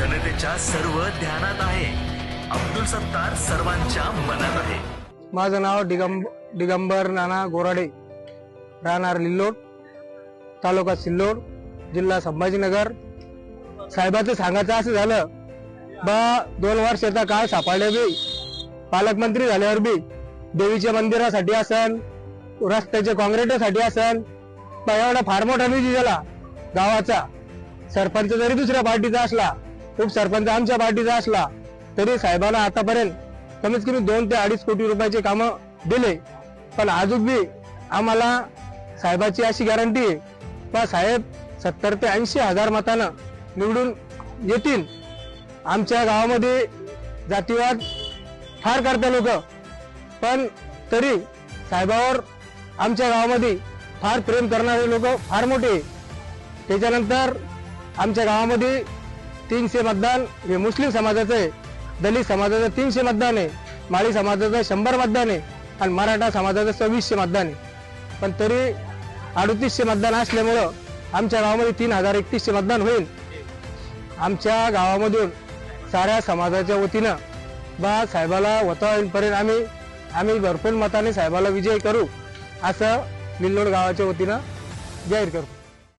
जनतेच्या सर्व ध्यानात आहे. अब्दुल सत्तार सर्वांच्या मनात आहे. माझं नाव दिगंब दिगंबर नाना गोराडे. राहणार लिल्लोड तालुका सिल्लोड जिल्हा संभाजीनगर. साहेबाचं सांगायचं असं झालं बा दोन वर्षाचा काळ सापडले बी. पालकमंत्री झाल्यावर बी देवीच्या मंदिरासाठी असन रस्त्याच्या काँक्रिटसाठी असन एवढा फार मोठा निधी झाला गावाचा. सरपंच जरी दुसऱ्या पार्टीचा असला उपसरपंच आमच्या पार्टीचा असला तरी साहेबांना आतापर्यंत कमीत कमी दोन ते अडीच कोटी रुपयाचे कामं दिले. पण अजून बी आम्हाला साहेबाची अशी गॅरंटी आहे. साहेब सत्तर ते ऐंशी हजार मतानं निवडून येतील. आमच्या गावामध्ये जातीवाद फार करते लोक. पण तरी साहेबावर आमच्या गावामध्ये फार प्रेम करणारे लोक फार मोठे. त्याच्यानंतर आमच्या गावामध्ये तीनशे मतदान हे मुस्लिम समाजाचं आहे. दलित समाजाचं तीनशे मतदान आहे. माळी समाजाचं शंभर मतदान आहे. आणि मराठा समाजाचं सव्वीसशे मतदान आहे. पण तरी अडतीसशे मतदान असल्यामुळं आमच्या गावामध्ये तीन हजार एकतीसशे मतदान होईल. आमच्या गावामधून साऱ्या समाजाच्या वतीनं बा साहेबाला होतापर्यंत आम्ही आम्ही भरपूर मताने साहेबाला विजय करू. असं निल्लोड गावाच्या वतीनं जाहीर करू